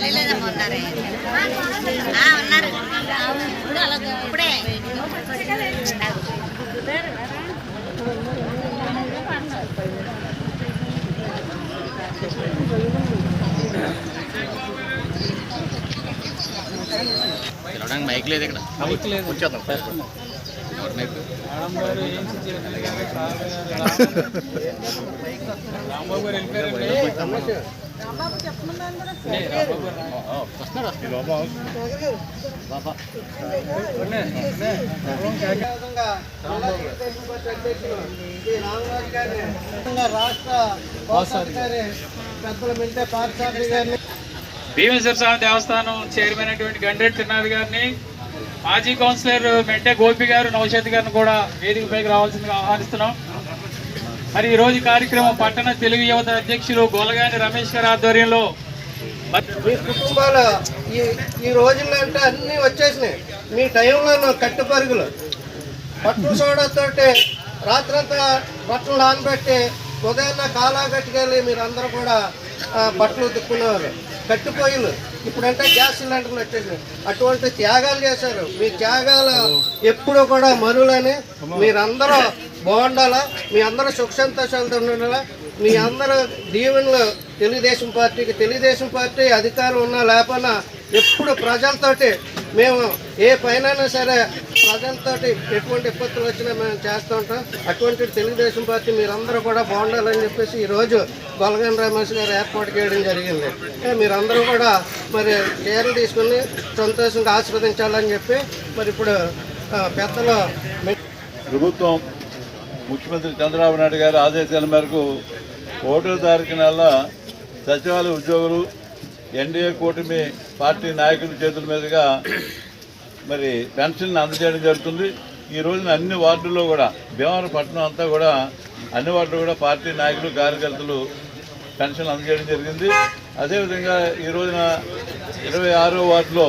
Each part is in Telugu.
ఖాళీ లేదమ్మా ఉన్నారే. ఆ, ఉన్నారు. ఇప్పుడే పిలవడానికి మైక్ లేదు ఇక్కడ. మైక్ లేదు. సార్ రాంబాబు గారు వెళ్ళిపోయారండి. భీమేశ్వర స్వామి దేవస్థానం చైర్మన్ అయినటువంటి గండ్రెడ్డి తిరునాథ్ గారిని మాజీ కౌన్సిలర్ మెంటే గోపి గారు నౌషద్ గారిని కూడా వేదికపైకి రావాల్సిందిగా ఆహ్వానిస్తున్నాం. మరి ఈ రోజు కార్యక్రమం పట్టణ తెలుగు యువత అధ్యక్షులు గోలగాని రమేష్ గారి ఆధ్వర్యంలో మీ కుటుంబాలు ఈ ఈ రోజుల్లో అంటే అన్నీ వచ్చేసినాయి. మీ టైంలో కట్టు పరుగులు. పట్టు సోడాతోటి రాత్రంతా బట్టలు నానబెట్టి ఉదయాన్న కాలా కట్టుకెళ్ళి మీరందరూ కూడా బట్టలు ఉతుక్కునేవారు కట్టిపోయిలు ఇప్పుడంటే గ్యాస్ సిలిండర్లు వచ్చేసినాయి. అటువంటి త్యాగాలు చేశారు. మీ త్యాగాలు ఎప్పుడూ కూడా మరులని. మీరందరూ బాగుండాలా? మీ అందరూ సుఖ సంతోషాలతో ఉండాలా? మీ అందరూ దీవెనలు తెలుగుదేశం పార్టీకి తెలుగుదేశం పార్టీ అధికారం ఉన్నా లేకపోయినా ఎప్పుడు ప్రజలతోటి మేము ఏ పైన సరే ప్రజలతోటి ఎటువంటి ఇబ్బందులు వచ్చినా మేము చేస్తూ ఉంటాం. అటువంటి తెలుగుదేశం పార్టీ మీరందరూ కూడా బాగుండాలని చెప్పేసి ఈరోజు గొలగన్ రమేష్ గారు ఏర్పాటు చేయడం జరిగింది. మీరందరూ కూడా మరి చీరలు తీసుకుని సంతోషంగా ఆశీర్వదించాలని చెప్పి మరి ఇప్పుడు పెద్దలు ప్రభుత్వం ముఖ్యమంత్రి చంద్రబాబు నాయుడు గారి ఆదేశాల మేరకు ఒకటో తారీఖు నెల సచివాలయ ఉద్యోగులు ఎన్డీఏ కూటమి పార్టీ నాయకుల చేతుల మీదుగా మరి పెన్షన్ అందజేయడం జరుగుతుంది. ఈ రోజున అన్ని వార్డుల్లో కూడా భీమవరం పట్టణం అంతా కూడా అన్ని వార్డులు కూడా పార్టీ నాయకులు కార్యకర్తలు పెన్షన్ అందజేయడం జరిగింది. అదేవిధంగా ఈ రోజున ఇరవై ఆరో వార్డులో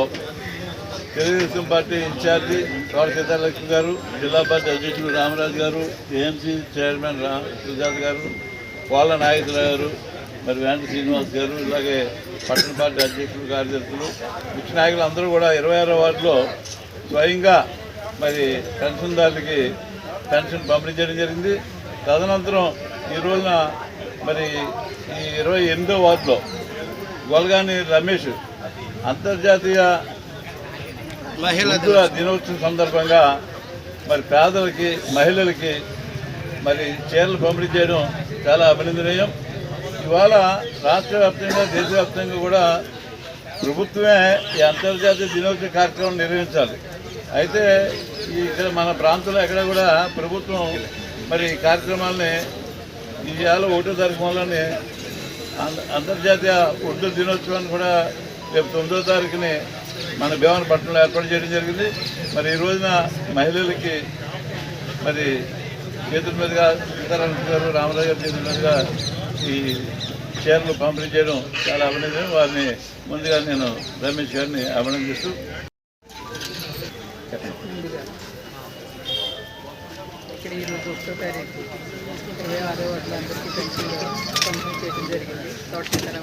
తెలుగుదేశం పార్టీ ఇన్ఛార్జి తోట సీతాలక్ష్మి గారు జిల్లా పార్టీ అధ్యక్షుడు రామరాజు గారు ఏఎంసీ చైర్మన్ రా సుజాత గారు వాళ్ళ నాయకులు గారు మరి వెంట శ్రీనివాస్ గారు ఇలాగే పట్టణ పార్టీ అధ్యక్షులు కార్యదర్శులు ముఖ్య నాయకులు అందరూ కూడా ఇరవై ఆరో వార్డులో స్వయంగా మరి పెన్షన్దారులకి పెన్షన్ పంపిణీ చేయడం జరిగింది. తదనంతరం ఈ రోజున మరి ఈ ఇరవై ఎనిమిదో వార్డులో గొల్గాని రమేష్ అంతర్జాతీయ మహిళల దినోత్సవం సందర్భంగా మరి పేదలకి మహిళలకి మరి చీరలు పంపిణీ చేయడం చాలా అభినందనీయం. ఇవాళ రాష్ట్ర వ్యాప్తంగా దేశవ్యాప్తంగా కూడా ప్రభుత్వమే ఈ అంతర్జాతీయ దినోత్సవ కార్యక్రమం నిర్వహించాలి. అయితే ఈ ఇక్కడ మన ప్రాంతంలో ఎక్కడ కూడా ప్రభుత్వం మరి ఈ కార్యక్రమాలని ఈ ఒకటో తారీఖు వల్లనే అంతర్జాతీయ ఉర్దూ దినోత్సవాన్ని కూడా రేపు తొమ్మిదో తారీఖుని మన భీమనపట్నంలో ఏర్పాటు చేయడం జరిగింది. మరి ఈ రోజున మహిళలకి మరి చేతుల మీదుగా సీతారామ గారు రామరాజు గారు చేతుల మీదుగా ఈ చీరలు పంపిణీ చేయడం చాలా అభినందన వారిని ముందుగా నేను రమేష్ గారిని అభినందిస్తూ ఇక్కడ ఈరోజు ఒకటో తారీఖు ఇరవై ఆరో వాటిలో అందరికీ పెన్షన్ పంపిణీ చేయడం జరిగింది. తోట గారు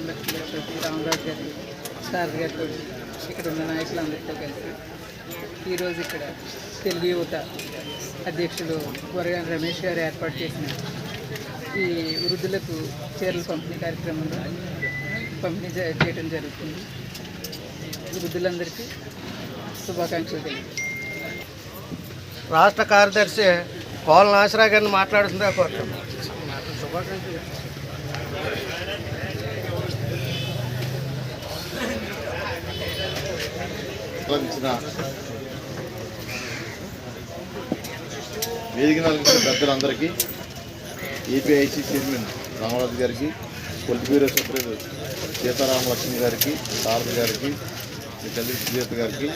రామరాజు గారితో ఇక్కడ ఉన్న నాయకులందరితో కలిసి ఈరోజు ఇక్కడ తెలుగు యువత అధ్యక్షులు వరగాని రమేష్ గారు ఏర్పాటు చేసిన ఈ వృద్ధులకు చీరల పంపిణీ కార్యక్రమంలో పంపిణీ చే- చేయడం జరుగుతుంది. వృద్ధులందరికీ శుభాకాంక్షలు తెలియజేస్తాను రాష్ట్ర కార్యదర్శి కోల నాసిరా గారిని మాట్లాడుతుందా కోరుతాం ఇచ్చిన వేదిక నలుగురు పెద్దలందరికీ ఏపీఐసి చైర్మన్ రామరాజు గారికి పొలిట్ బ్యూరో సెక్రటరీ సీతారామలక్ష్మి గారికి సారథి గారికి తల్లి సుజేత గారికి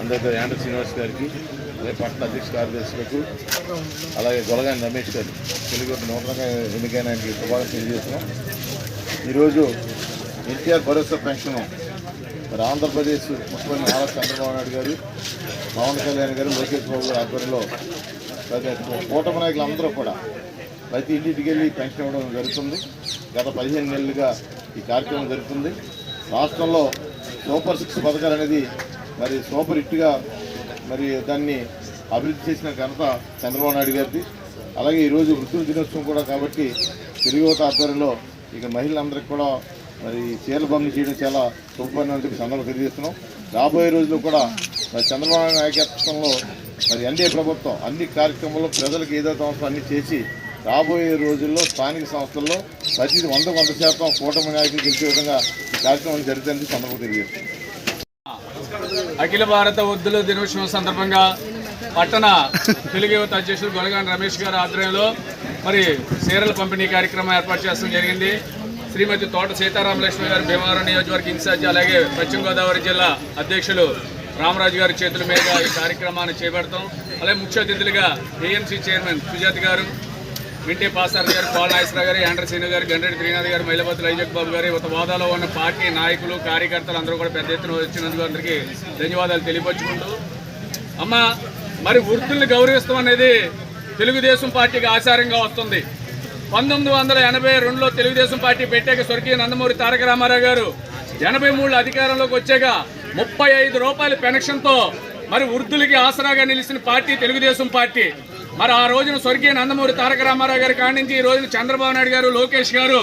అందరితో యాండ్ర శ్రీనివాస్ గారికి అలాగే పట్టణ అధ్యక్ష కార్యదర్శులకు అలాగే గొలగాని రమేష్ గారు తెలుగు నూతనంగా ఎన్నికైన శుభాకాంక్షలు తెలియజేస్తున్నాం. ఈరోజు ఎన్టీఆర్ భరోసా పెన్షన్ మరి ఆంధ్రప్రదేశ్ ముఖ్యమంత్రి నారా చంద్రబాబు నాయుడు గారు పవన్ కళ్యాణ్ గారు లోకేష్ బాబు గారు ఆధ్వర్యంలో కూటమి నాయకులందరూ కూడా ప్రతి ఇంటికి వెళ్ళి పెన్షన్ ఇవ్వడం జరుగుతుంది. గత పదిహేను నెలలుగా ఈ కార్యక్రమం జరుగుతుంది. రాష్ట్రంలో సూపర్ సిక్స్ పథకాలు అనేది మరి సూపర్ హిట్గా మరి దాన్ని అభివృద్ధి చేసిన ఘనత చంద్రబాబు నాయుడు గారిది. అలాగే ఈరోజు వృత్తుల దినోత్సవం కూడా కాబట్టి తెలుగు యువత ఆధ్వర్యంలో ఇక మహిళలందరికీ కూడా మరి చీరలు పంపిణీ చేయడం చాలా శుభపరిణామం అని చెప్పి తెలియజేస్తున్నాం. రాబోయే రోజుల్లో కూడా మరి చంద్రబాబు నాయకత్వంలో మరి ఎన్డీఏ ప్రభుత్వం అన్ని కార్యక్రమాల్లో ప్రజలకు ఏదైతే అవసరం అన్ని చేసి రాబోయే రోజుల్లో స్థానిక సంస్థల్లో ప్రతి వంద వంద శాతం కూటమి నాయకులు గెలిచే విధంగా ఈ కార్యక్రమం జరుగుతుందని సందర్భం తెలియజేస్తున్నాం. అఖిల భారత వృద్ధుల దినోత్సవం సందర్భంగా పట్టణ తెలుగు యువత అధ్యక్షుడు గొలగాని రమేష్ గారి ఆధ్వర్యంలో మరి చీరల పంపిణీ కార్యక్రమం ఏర్పాటు చేస్తాం జరిగింది. శ్రీమతి తోట సీతారామలక్ష్మి గారు భీమవరం నియోజకవర్గ ఇన్ఛార్జి అలాగే పశ్చిమ గోదావరి జిల్లా అధ్యక్షులు రామరాజు గారి చేతుల మీదుగా ఈ కార్యక్రమాన్ని చేపడతాం. అలాగే ముఖ్య అతిథులుగా ఏఎంసీ చైర్మన్ సుజాత గారు మింటే పాసార్ గారు కోల నాగేశ్వరరావు గారు యాండ్ర శ్రీను గారు గండ్రెడ్డి త్రీనాథ్ గారు మైలపతి ఐజక్ బాబు గారు ఒక హోదాలో ఉన్న పార్టీ నాయకులు కార్యకర్తలు అందరూ కూడా పెద్ద ఎత్తున వచ్చినందుకు అందరికీ ధన్యవాదాలు తెలియపరుచుకుంటూ. అమ్మ మరి వృత్తుల్ని గౌరవిస్తాం అనేది తెలుగుదేశం పార్టీకి ఆచారంగా వస్తుంది. పంతొమ్మిది వందల ఎనభై రెండులో తెలుగుదేశం పార్టీ పెట్టాక స్వర్గీయ నందమూరి తారక రామారావు గారు ఎనభై మూడు అధికారంలోకి వచ్చాక ముప్పై ఐదు రూపాయల పెన్షన్తో మరి వృద్ధులకి ఆసరాగా నిలిచిన పార్టీ తెలుగుదేశం పార్టీ. మరి ఆ రోజున స్వర్గీయ నందమూరి తారక రామారావు గారి కాడి నుంచి ఈ రోజున చంద్రబాబు నాయుడు గారు లోకేష్ గారు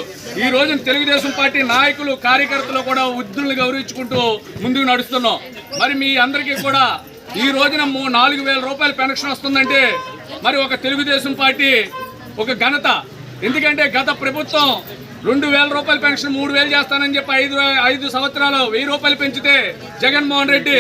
ఈ రోజున తెలుగుదేశం పార్టీ నాయకులు కార్యకర్తలు కూడా వృద్ధులను గౌరవించుకుంటూ ముందుకు నడుస్తున్నాం. మరి మీ అందరికీ కూడా ఈ రోజున మూ- నాలుగు వేల రూపాయల పెన్షన్ వస్తుందంటే మరి ఒక తెలుగుదేశం పార్టీ ఒక ఘనత. ఎందుకంటే గత ప్రభుత్వం రెండు వేల రూపాయల పెన్షన్ మూడు వేలు చేస్తానని చెప్పి ఐదు ఐదు సంవత్సరాలు వెయ్యి రూపాయలు పెంచితే జగన్మోహన్ రెడ్డి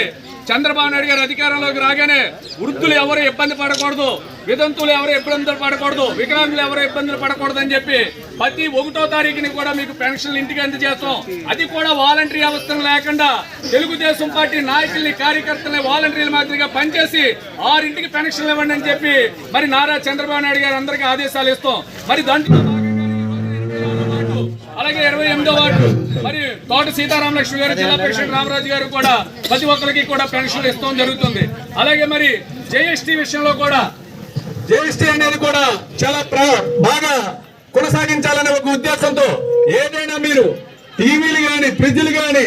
చంద్రబాబు నాయుడు గారు అధికారంలోకి రాగానే వృద్ధులు ఎవరు ఇబ్బంది పడకూడదు వితంతులు ఎవరు ఇబ్బందులు పడకూడదు వికలాంగులు ఎవరు ఇబ్బందులు పడకూడదు అని చెప్పి ప్రతి ఒకటో తారీఖుని కూడా మీకు పెన్షన్లు ఇంటికి అందజేస్తాం. అది కూడా వాలంటరీ అవసరం లేకుండా తెలుగుదేశం పార్టీ నాయకుల్ని కార్యకర్తల్ని వాలంటీర్ల మాదిరిగా పనిచేసి ఆరింటికి పెన్షన్లు ఇవ్వండి అని చెప్పి మరి నారా చంద్రబాబు నాయుడు గారు అందరికీ ఆదేశాలు ఇస్తాం. మరి దాంట్లో అలాగే ఇరవై ఎనిమిదో వార్డు మరి తోట సీతారామలక్ష్మి గారు జిల్లా ప్రెసిడెంట్ రామరాజు గారు కూడా ప్రతి ఒక్కరికి కూడా పెన్షన్ ఇస్తాం జరుగుతుంది. అలాగే మరి జేఎస్టీ విషయంలో కూడా జేఎస్టీ అనేది కూడా చాలా బాగా కొనసాగించాలనే ఒక ఉద్దేశంతో ఏదైనా మీరు టీవీలు గాని ఫ్రిడ్జ్లు గాని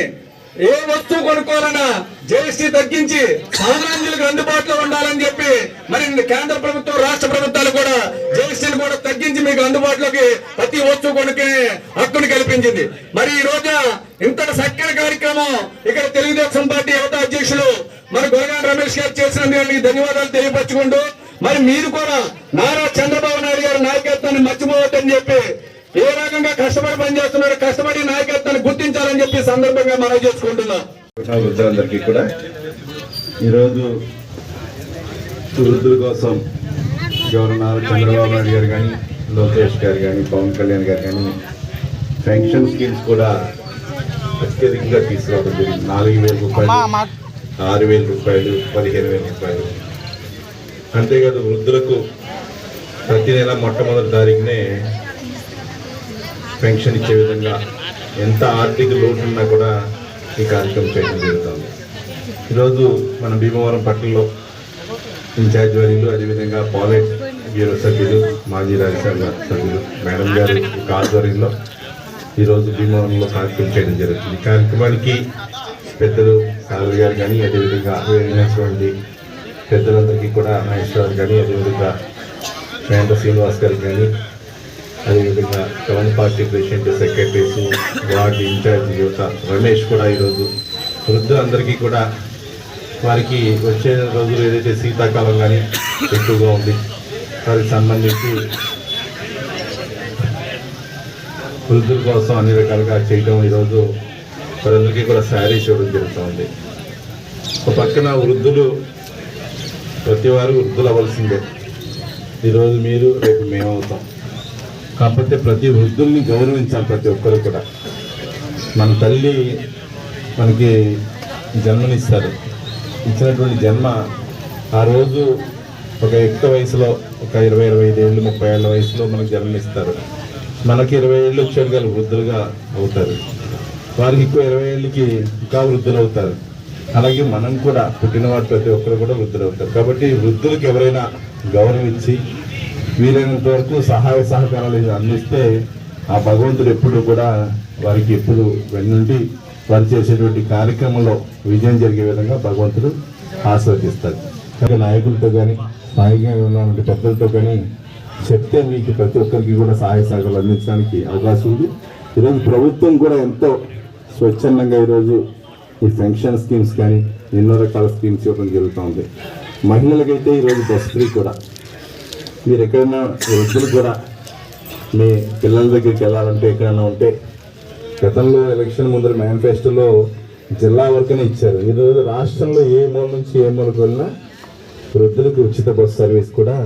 ఏ వస్తువు కొనుక్కోవాలన్నా జీఎస్టీ తగ్గించి సామాన్యులకు అందుబాటులో ఉండాలని చెప్పి మరి కేంద్ర ప్రభుత్వం రాష్ట్ర ప్రభుత్వాలు కూడా జీఎస్టీని కూడా తగ్గించి మీకు అందుబాటులోకి ప్రతి వస్తువు కొనుక్కునే హక్కును కల్పించింది. మరి ఈ రోజు ఇంత చక్కని కార్యక్రమం ఇక్కడ తెలుగుదేశం పార్టీ యువత అధ్యక్షులు మరి గొరగాన్ రమేష్ గారు చేసినందుకు ధన్యవాదాలు తెలియపరచుకుంటూ మరి మీరు కూడా నారా చంద్రబాబు నాయుడు గారి నాయకత్వాన్ని మర్చిపోవద్దని చెప్పి ఏ రకంగా కష్టపడి పనిచేస్తున్నారు కష్టపడి నాయకత్వాన్ని గుర్తించాలని చెప్పి సందర్భంగా మనం చేసుకుంటున్నాం. వృద్ధులందరికీ కూడా ఈరోజు వృద్ధుల కోసం గవర్నర్ చంద్రబాబు నాయుడు గారు కానీ లోకేష్ గారు కానీ పవన్ కళ్యాణ్ గారు కానీ పెన్షన్ స్కీమ్స్ కూడా అత్యధికంగా తీసుకురావడం జరిగింది. నాలుగు వేల రూపాయలు ఆరు వేల రూపాయలు పదిహేను వేల రూపాయలు. అంతేకాదు వృద్ధులకు ప్రతి నెల మొట్టమొదటి తారీఖునే పెన్షన్ ఇచ్చే విధంగా ఎంత ఆర్థిక లోటు ఉన్నా కూడా ఈ కార్యక్రమం చేయడం జరుగుతుంది. ఈరోజు మన భీమవరం పట్టణంలో ఇన్ఛార్జ్ వర్యులు అదేవిధంగా పాలెట్ బ్యూరో సభ్యులు మాజీ రాజ్యసభ సభ్యులు మేడం గారు ఆధ్వర్యంలో ఈరోజు భీమవరంలో కార్యక్రమం చేయడం జరుగుతుంది. ఈ కార్యక్రమానికి పెద్దలు సాగర్ గారు కానీ అదేవిధంగా వెళ్ళినటువంటి పెద్దలందరికీ కూడా మహేశ్వర్ కానీ అదేవిధంగా మహేంద్ర శ్రీనివాస్ గారు కానీ అదేవిధంగా town party president secretaries ward in charge యువత రమేష్ కూడా ఈరోజు వృద్ధులందరికీ కూడా వారికి వచ్చే రోజులు ఏదైతే శీతాకాలం కానీ ఎక్కువగా ఉంది వారికి సంబంధించి వృద్ధుల కోసం అన్ని రకాలుగా చేయడం ఈరోజు వారందరికీ కూడా శారీస్ ఇవ్వడం జరుగుతుంది ఒక పక్కన వృద్ధులు ప్రతి వారు వృద్ధులు అవ్వాల్సిందే. ఈరోజు మీరు రేపు మేము అవుతాం కాకపోతే ప్రతి వృద్ధుల్ని గౌరవించాలి ప్రతి ఒక్కరు కూడా. మన తల్లి మనకి జన్మనిస్తారు. ఇచ్చినటువంటి జన్మ ఆ రోజు ఒక ఎక్కువ వయసులో ఒక ఇరవై ఇరవై ఐదు ఏళ్ళు ముప్పై ఏళ్ళ వయసులో మనకు జన్మనిస్తారు. మనకి ఇరవై ఏళ్ళు వచ్చాక వృద్ధులుగా అవుతారు. వారికి ఎక్కువ ఇరవై ఏళ్ళకి ఇంకా వృద్ధులు అవుతారు అలాగే మనం కూడా పుట్టినవాడు ప్రతి ఒక్కరు కూడా వృద్ధులు అవుతారు కాబట్టి వృద్ధులకు ఎవరైనా గౌరవించి వీలైనంత వరకు సహాయ సహకారాలు అందిస్తే ఆ భగవంతుడు ఎప్పుడు కూడా వారికి ఎప్పుడు వెన్నుండి వారు చేసేటువంటి కార్యక్రమంలో విజయం జరిగే విధంగా భగవంతుడు ఆస్వాదిస్తాడు కనుక నాయకులతో కానీ స్థాయిగా ఉన్నటువంటి పెద్దలతో కానీ చెప్తే మీకు ప్రతి ఒక్కరికి కూడా సహాయ సహకారాలు అందించడానికి అవకాశం ఉంది. ఈరోజు ప్రభుత్వం కూడా ఎంతో స్వచ్ఛందంగా ఈరోజు ఈ పెన్షన్ స్కీమ్స్ కానీ ఎన్నో రకాల స్కీమ్స్ ఇవ్వడం జరుగుతూ ఉంది మహిళలకైతే ఈరోజు బస్ ఫ్రీ కూడా. మీరు ఎక్కడైనా వృద్ధులు కూడా మీ పిల్లల దగ్గరికి వెళ్ళాలంటే ఎక్కడైనా ఉంటే గతంలో ఎలక్షన్ ముందర మేనిఫెస్టోలో జిల్లా వరకునే ఇచ్చారు. ఈరోజు రాష్ట్రంలో ఏ మూల నుంచి ఏ మూలకు వెళ్ళినా వృద్ధులకు ఉచిత బస్సు సర్వీస్ కూడా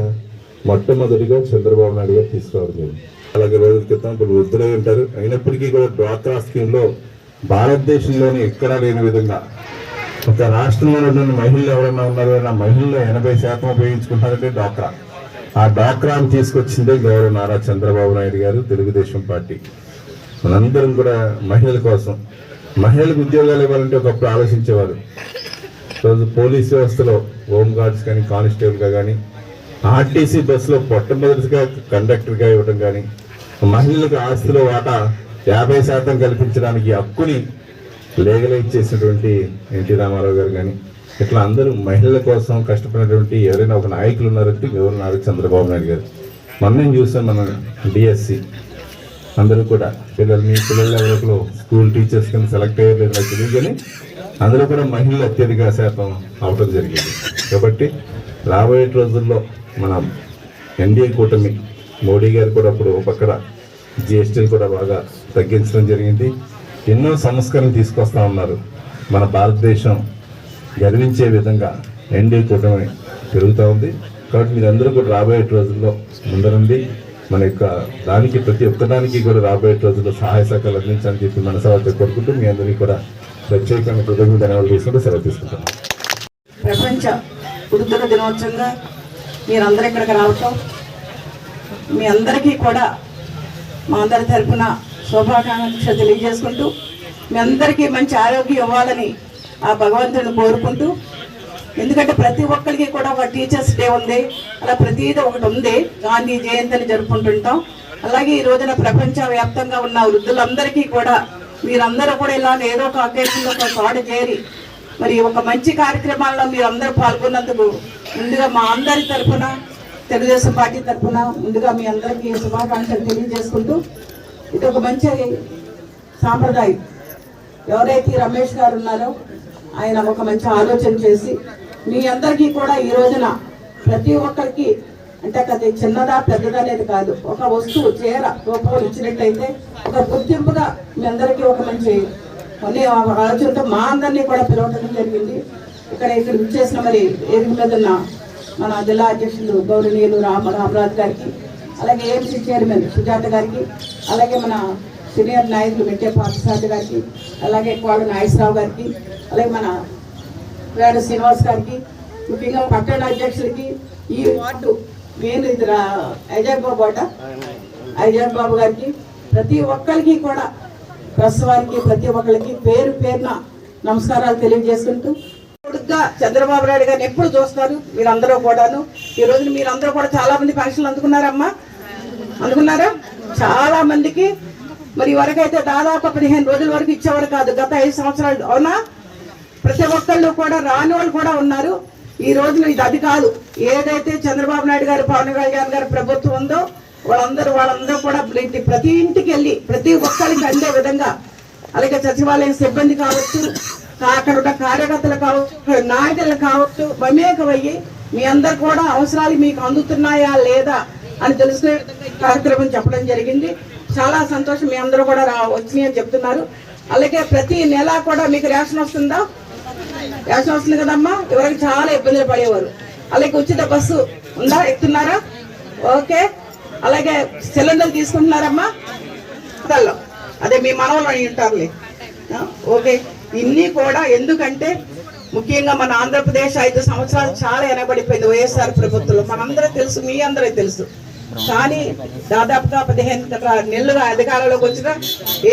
మొట్టమొదటిగా చంద్రబాబు నాయుడు గారు తీసుకురావడం జరిగింది. అలాగే రోజుల క్రితం ఇప్పుడు వృద్ధులే ఉంటారు. అయినప్పటికీ కూడా డ్వాక్రా స్కీమ్లో భారతదేశంలోని ఎక్కడా లేని విధంగా ఒక రాష్ట్రంలో ఉన్న మహిళలు ఎవరైనా ఉన్నారో ఆ మహిళలు ఎనభై శాతం ఉపయోగించుకుంటారంటే డ్వాక్రా. ఆ డ్వాక్రాను తీసుకొచ్చిందే గౌరవ నారా చంద్రబాబు నాయుడు గారు తెలుగుదేశం పార్టీ. మనందరం కూడా మహిళల కోసం. మహిళలకు ఉద్యోగాలు ఇవ్వాలంటే ఒకప్పుడు ఆలోచించేవారు. రోజు పోలీస్ వ్యవస్థలో హోమ్ గార్డ్స్ కానీ కానిస్టేబుల్గా కానీ ఆర్టీసీ బస్సులో మొట్టమొదటిగా కండక్టర్గా ఇవ్వడం కానీ మహిళలకు ఆస్తిలో వాటా యాభై శాతం కల్పించడానికి హక్కుని లేగలైజ్ చేసినటువంటి ఎన్టీ రామారావు గారు కానీ ఇట్లా అందరూ మహిళల కోసం కష్టపడినటువంటి ఎవరైనా ఒక నాయకులు ఉన్నారంటే ఎవరు? నారా చంద్రబాబు నాయుడు గారు. మొన్నేం చూసాం మన? డిఎస్సి అందరూ కూడా పిల్లలు మీ పిల్లలు ఎవరికో స్కూల్ టీచర్స్ కింద సెలెక్ట్ అయ్యారు నాకు తెలియదు కానీ అందులో కూడా మహిళలు అత్యధిక శాతం అవటం జరిగింది. కాబట్టి రాబోయే రోజుల్లో మన ఎన్డీఏ కూటమి మోడీ గారు కూడా అప్పుడు పక్కన జిఎస్టీలు కూడా బాగా తగ్గించడం జరిగింది. ఎన్నో సంస్కరణలు తీసుకొస్తా ఉన్నారు. మన భారతదేశం గర్వించే విధంగా ఎన్డీ కూటమి పెరుగుతూ ఉంది. కాబట్టి మీరందరూ కూడా రాబోయే రోజుల్లో ముందరండి మన యొక్క దానికి ప్రతి ఒక్కదానికి కూడా రాబోయే రోజుల్లో సహాయ సహకారాలు అందించాలని చెప్పి మనసావారితో కోరుకుంటూ మీ అందరికీ కూడా ప్రత్యేకంగా కృతజ్ఞ ధన్యవాదాలు తీసుకుంటూ సెలవు తీసుకుంటాం ప్రపంచ వృద్ధుల దినోత్సవంగా మీరందరూ ఇక్కడికి రావటం మీ అందరికీ కూడా మా అందరి తరఫున శుభాకాంక్ష తెలియజేసుకుంటూ మీ అందరికీ మంచి ఆరోగ్యం ఇవ్వాలని ఆ భగవంతుడిని కోరుకుంటూ ఎందుకంటే ప్రతి ఒక్కరికి కూడా ఒక టీచర్స్ డే ఉంది. అలా ప్రతిదీ ఒకటి ఉంది. గాంధీ జయంతిని జరుపుకుంటుంటాం. అలాగే ఈ రోజున ప్రపంచవ్యాప్తంగా ఉన్న వృద్ధులందరికీ కూడా మీరందరూ కూడా ఇలా ఏదో ఒక అకేషన్లో ఒక చోట చేరి మరి ఒక మంచి కార్యక్రమాల్లో మీరు అందరూ పాల్గొన్నందుకు ముందుగా మా అందరి తరఫున తెలుగుదేశం పార్టీ తరఫున ముందుగా మీ అందరికీ శుభాకాంక్షలు తెలియజేసుకుంటూ ఇది ఒక మంచి సాంప్రదాయం. ఎవరైతే రమేష్ గారు ఉన్నారో ఆయన ఒక మంచి ఆలోచన చేసి మీ అందరికీ కూడా ఈ రోజున ప్రతి ఒక్కరికి అంటే అది చిన్నదా పెద్దదా అనేది కాదు ఒక వస్తువు చీర రూపంలో ఇచ్చినట్టయితే ఒక గుర్తింపుగా మీ అందరికీ ఒక మంచి కొన్ని ఆలోచనతో మా అందరినీ కూడా పిలవటం జరిగింది. ఇక్కడ ఇక్కడ చేసిన మరి ఏది మీద ఉన్న మన జిల్లా అధ్యక్షులు గౌరవనీయులు రామ రామరాజు గారికి అలాగే ఏఎంసీ చైర్మన్ సుజాత గారికి అలాగే మన సీనియర్ నాయకులు మెట్టే పార్థసారథి గారికి అలాగే కోడ నాగేశ్వరరావు గారికి అలాగే మన వేడు శ్రీనివాస్ గారికి ముఖ్యంగా పట్టణ అధ్యక్షుడికి ఈ వార్డు మెయిన్ ఇది అజయ్ బాబు అట. అజయ్ బాబు గారికి ప్రతి ఒక్కరికి కూడా ప్రస్తుతానికి ప్రతి ఒక్కరికి పేరు పేరున నమస్కారాలు తెలియజేసుకుంటూ చంద్రబాబు నాయుడు గారిని ఎప్పుడు చూస్తారు? మీరందరూ కూడాను. ఈ రోజు మీరందరూ కూడా చాలా మంది పెన్షన్లు అందుకున్నారమ్మా. అనుకున్నారా చాలా మందికి మరి వరకైతే దాదాపు పదిహేను రోజుల వరకు ఇచ్చేవారు కాదు గత ఐదు సంవత్సరాలు అవునా? ప్రతి ఒక్కళ్ళు కూడా రాని వాళ్ళు కూడా ఉన్నారు. ఈ రోజున ఇది అది కాదు. ఏదైతే చంద్రబాబు నాయుడు గారు పవన్ కళ్యాణ్ గారి ప్రభుత్వం ఉందో వాళ్ళందరూ వాళ్ళందరూ కూడా ఇంటి ప్రతి ఇంటికి వెళ్ళి ప్రతి ఒక్కరికి అందే విధంగా అలాగే సచివాలయం సిబ్బంది కావచ్చు అక్కడ ఉన్న కార్యకర్తలు కావచ్చు నాయకులు కావచ్చు మమేకమయ్యి మీ అందరు కూడా అవసరాలు మీకు అందుతున్నాయా లేదా అని తెలుసుకునే కార్యక్రమం చెప్పడం జరిగింది. చాలా సంతోషం మీ అందరూ కూడా రా- వచ్చినాయి అని చెప్తున్నారు. అలాగే ప్రతి నెల కూడా మీకు రేషన్ వస్తుందా? రేషన్ వస్తుంది కదమ్మా? ఎవరికి చాలా ఇబ్బందులు పడేవారు. అలాగే ఉచిత బస్సు ఉందా? ఎక్కుతున్నారా? ఓకే. అలాగే సిలిండర్ తీసుకుంటున్నారమ్మా? అదల్లో. అదే మీ మనవలు అని ఉంటారులే. ఓకే. ఇన్ని కూడా ఎందుకంటే ముఖ్యంగా మన ఆంధ్రప్రదేశ్ ఐదు సంవత్సరాలు చాలా ఎనబడిపోయింది వైఎస్ఆర్ ప్రభుత్వంలో. మనందరూ తెలుసు మీ అందరూ తెలుసు. కానీ దాదాపుగా పదిహేను నెలలుగా అధికారంలోకి వచ్చిన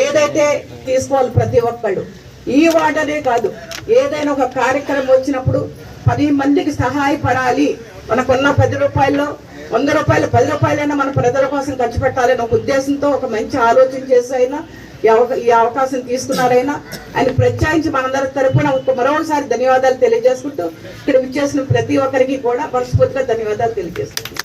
ఏదైతే తీసుకోవాలి ప్రతి ఒక్కళ్ళు ఈ వాటనే కాదు ఏదైనా ఒక కార్యక్రమం వచ్చినప్పుడు పది మందికి సహాయపడాలి. మనకున్న పది రూపాయల్లో వంద రూపాయలు పది రూపాయలైనా మన ప్రజల కోసం ఖర్చు పెట్టాలని ఒక ఉద్దేశంతో ఒక మంచి ఆలోచన చేసైనా అయినా ఈ అవకా ఈ అవకాశం తీసుకున్నారైనా ఆయన ప్రత్యేకించి మనందరి తరపున మరోసారి ధన్యవాదాలు తెలియజేసుకుంటూ ఇక్కడ విచ్చేసిన ప్రతి ఒక్కరికి కూడా మనస్ఫూర్తిగా ధన్యవాదాలు తెలియజేసుకుంటున్నాం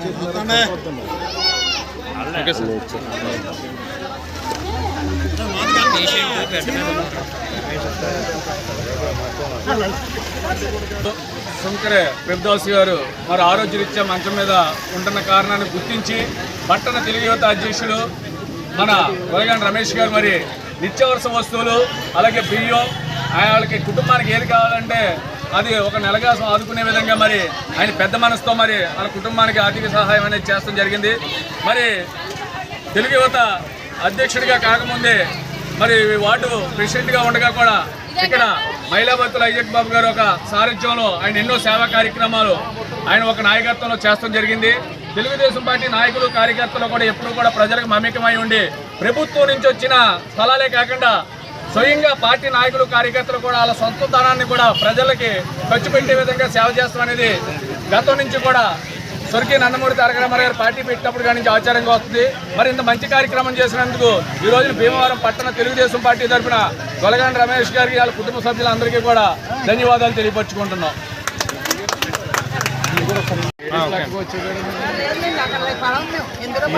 వస్తారమ్మా శంకరే పెద్దోసి గారు మరి ఆరోగ్యరీత్యా మంచం మీద ఉంటున్న కారణాన్ని గుర్తించి పట్టణ తెలుగు యువత అధ్యక్షుడు మన గొలగాని రమేష్ గారు మరి నిత్యావసర వస్తువులు అలాగే బియ్యం ఆయన వాళ్ళకి కుటుంబానికి ఏది కావాలంటే అది ఒక నెలగా ఆదుకునే విధంగా మరి ఆయన పెద్ద మనసుతో మరి మన కుటుంబానికి ఆర్థిక సహాయం అనేది చేస్తాం జరిగింది. మరి తెలుగు యువత అధ్యక్షుడిగా కాకముందే మరి వార్డు ప్రెసిడెంట్గా ఉండగా కూడా ఇక్కడ మహిళాభక్తులు అయ్యక్ బాబు గారు ఒక సారథ్యంలో ఆయన ఎన్నో సేవా కార్యక్రమాలు ఆయన ఒక నాయకత్వంలో చేస్తాం జరిగింది. తెలుగుదేశం పార్టీ నాయకులు కార్యకర్తలు కూడా ఎప్పుడూ కూడా ప్రజలకు మమేకమై ఉండి ప్రభుత్వం నుంచి వచ్చిన స్థలాలే కాకుండా స్వయంగా పార్టీ నాయకులు కార్యకర్తలు కూడా వాళ్ళ సొంత ధనాన్ని కూడా ప్రజలకి ఖర్చు పెట్టే విధంగా సేవ చేస్తాం అనేది గతం నుంచి కూడా స్వర్గీయ నందమూరి తారక రామారావు గారు పార్టీ పెట్టినప్పుడు కానీ ఆచారంగా వస్తుంది. మరి ఇంత మంచి కార్యక్రమం చేసినందుకు ఈ రోజు భీమవరం పట్టణ తెలుగుదేశం పార్టీ తరఫున గొలగాండి రమేష్ గారికి వాళ్ళ కుటుంబ సభ్యులందరికీ కూడా ధన్యవాదాలు తెలియపరుచుకుంటున్నాం.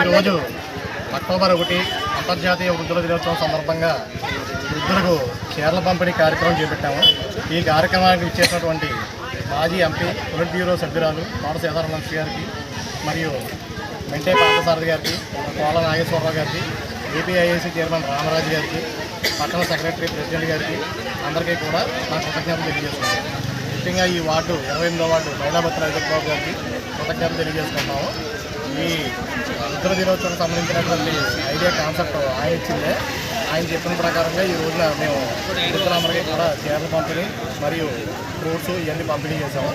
ఈరోజు అక్టోబర్ ఒకటి అంతర్జాతీయ వృద్ధుల దినోత్సవం సందర్భంగా వృద్ధులకు చీరల పంపిణీ కార్యక్రమం చేపట్టాము. ఈ కార్యక్రమానికి ఇచ్చేసినటువంటి మాజీ ఎంపీ పొలిట్ బ్యూరో సభ్యురాలు కోట సీతారామలక్ష్మి గారికి మరియు వెంటే పార్థసారథి గారికి కోల నాగేశ్వరరావు గారికి ఏపీఐఏసీ చైర్మన్ రామరాజు గారికి పట్టణ సెక్రటరీ ప్రెసిడెంట్ గారికి అందరికీ కూడా నా కృతజ్ఞతలు తెలియజేస్తున్నాను. ముఖ్యంగా ఈ వార్డు ఇరవై ఎనిమిదో వార్డు మహిళాభత్ర బాబు గారికి కృతజ్ఞతలు తెలియజేసుకుంటాము ఈ ఉత్తర దినోత్సవం సంబంధించినటువంటి ఐడియా కాన్సెప్ట్ ఆయన ఇచ్చిందే. ఆయన చెప్పిన ప్రకారంగా ఈ రోజున మేము వృద్ధులందరికీ కూడా చీరలు పంపిణీ మరియు ఫ్రూట్స్ ఇవన్నీ పంపిణీ చేసాము